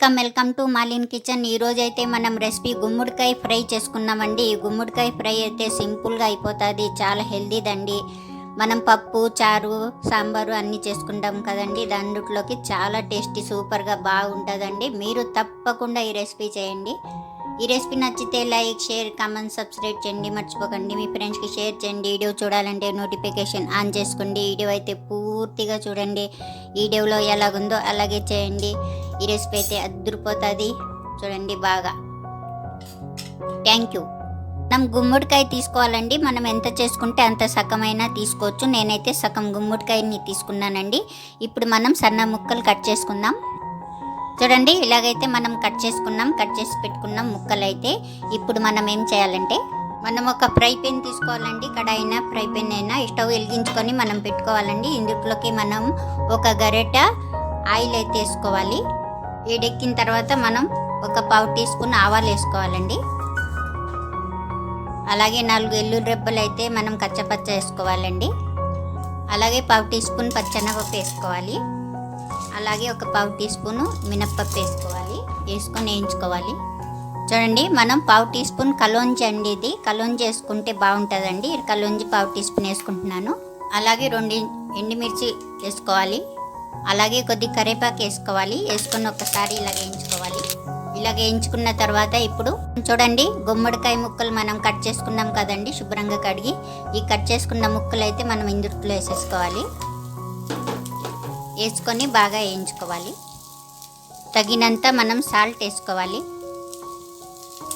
Welcome welcome to మాలిన్ kitchen. ఈరోజు అయితే మనం రెసిపీ గుమ్మడికాయ ఫ్రై చేసుకున్నామండి ఈ గుమ్మడికాయ ఫ్రై అయితే సింపుల్గా అయిపోతుంది చాలా హెల్దీదండి మనం పప్పు చారు సాంబారు అన్నీ చేసుకుంటాం కదండి. దాంట్లోకి చాలా టేస్టీ సూపర్గా బాగుంటుందండి. మీరు తప్పకుండా ఈ రెసిపీ చేయండి. ఈ రెసిపీ నచ్చితే లైక్ షేర్ కామెంట్ సబ్స్క్రైబ్ చేయండి. మర్చిపోకండి. మీ ఫ్రెండ్స్కి షేర్ చేయండి. వీడియో చూడాలంటే నోటిఫికేషన్ ఆన్ చేసుకోండి. వీడియో అయితే పూర్తిగా చూడండి. వీడియోలో ఎలాగుందో అలాగే చేయండి. ఈ రెసిపీ అయితే అద్దరిపోతుంది చూడండి బాగా థ్యాంక్ యూ మనం గుమ్మడికాయ తీసుకోవాలండి మనం ఎంత చేసుకుంటే అంత సగమైనా తీసుకోవచ్చు నేనైతే సగం గుమ్మడికాయని తీసుకున్నానండి ఇప్పుడు మనం సన్న ముక్కలు కట్ చేసుకుందాం చూడండి ఇలాగైతే మనం కట్ చేసుకున్నాం కట్ చేసి పెట్టుకున్నాం ముక్కలు అయితే ఇప్పుడు మనం ఏం చేయాలంటే మనం ఒక ఫ్రై పెన్ తీసుకోవాలండి కడాయినా ఫ్రై పెన్ అయినా స్టవ్ వెలిగించుకొని మనం పెట్టుకోవాలండి ఇందులోకి మనం ఒక గరిట ఆయిల్ అయితే వేసుకోవాలి వేడెక్కిన తర్వాత మనం ఒక పావు టీ స్పూన్ ఆవాలు వేసుకోవాలండి. అలాగే నాలుగు ఎల్లుల్లి రెబ్బలు అయితే మనం కచ్చపచ్చ వేసుకోవాలండి. అలాగే పావు టీ స్పూన్ పచ్చెనగపప్పు వేసుకోవాలి. అలాగే ఒక పావు టీ స్పూను మినప్పప్పు వేసుకోవాలి. వేసుకొని వేయించుకోవాలి. చూడండి మనం పావు టీ స్పూన్ కలోంజి అండి ఇది. కలోంజి వేసుకుంటే బాగుంటుందండి. కలోంజి పావు టీ స్పూన్ వేసుకుంటున్నాను. అలాగే రెండు ఎండుమిర్చి వేసుకోవాలి. అలాగే కొద్ది కరేపాకు వేసుకోవాలి. వేసుకొని ఒకసారి ఇలా వేయించుకోవాలి. ఇలా వేయించుకున్న తర్వాత ఇప్పుడు చూడండి గుమ్మడికాయ ముక్కలు మనం కట్ చేసుకున్నాం కదండి శుభ్రంగా కడిగి. ఈ కట్ చేసుకున్న ముక్కలు అయితే మనం ఇందుట్లో వేసేసుకోవాలి. వేసుకొని బాగా వేయించుకోవాలి. తగినంత మనం సాల్ట్ వేసుకోవాలి.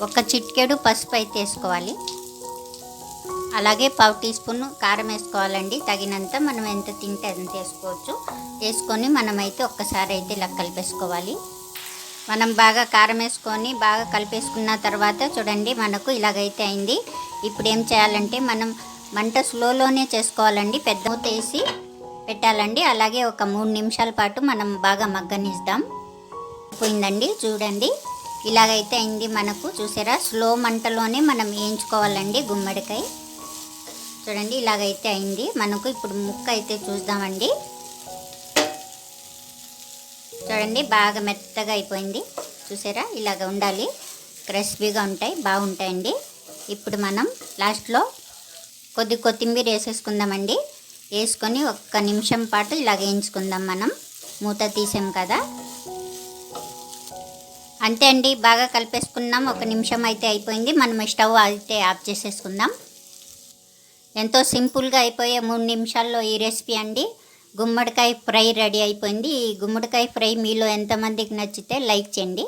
ఒక చిట్కెడు పసుపు అయితే వేసుకోవాలి. అలాగే పావు టీ స్పూన్ కారం వేసుకోవాలండి. తగినంత మనం ఎంత తింటే అంత వేసుకోవచ్చు. వేసుకొని మనమైతే ఒక్కసారి అయితే ఇలా కలిపేసుకోవాలి. మనం బాగా కారం వేసుకొని బాగా కలిపేసుకున్న తర్వాత చూడండి మనకు ఇలాగైతే అయింది. ఇప్పుడు ఏం చేయాలంటే మనం మంట స్లోలోనే చేసుకోవాలండి. పెద్ద వేసి పెట్టాలండి. అలాగే ఒక మూడు నిమిషాల పాటు మనం బాగా మగ్గనిస్తాం పోయిందండి చూడండి. ఇలాగైతే అయింది మనకు చూసారా? స్లో మంటలోనే మనం వేయించుకోవాలండి గుమ్మడికాయ. చూడండి ఇలాగైతే అయింది. మనకు ఇప్పుడు ముక్క అయితే చూద్దామండి. చూడండి బాగా మెత్తగా అయిపోయింది. చూసారా? ఇలాగ ఉండాలి. క్రిస్పీగా ఉంటాయి బాగుంటాయండి. ఇప్పుడు మనం లాస్ట్లో కొద్ది కొత్తిమీర వేసేసుకుందామండి. వేసుకొని ఒక్క నిమిషం పాటు ఇలాగ వేయించుకుందాం మనం. మూత తీసాం కదా. అంతే అండి బాగా కలిపేసుకున్నాం. ఒక నిమిషం అయితే అయిపోయింది. మనం స్టవ్ అయితే ఆఫ్ చేసేసుకుందాం. ఎంతో సింపుల్గా అయిపోయే మూడు నిమిషాల్లో ఈ రెసిపీ అండి. గుమ్మడికాయ ఫ్రై రెడీ అయిపోయింది. ఈ గుమ్మడికాయ ఫ్రై మీలో ఎంతమందికి నచ్చితే లైక్ చేయండి.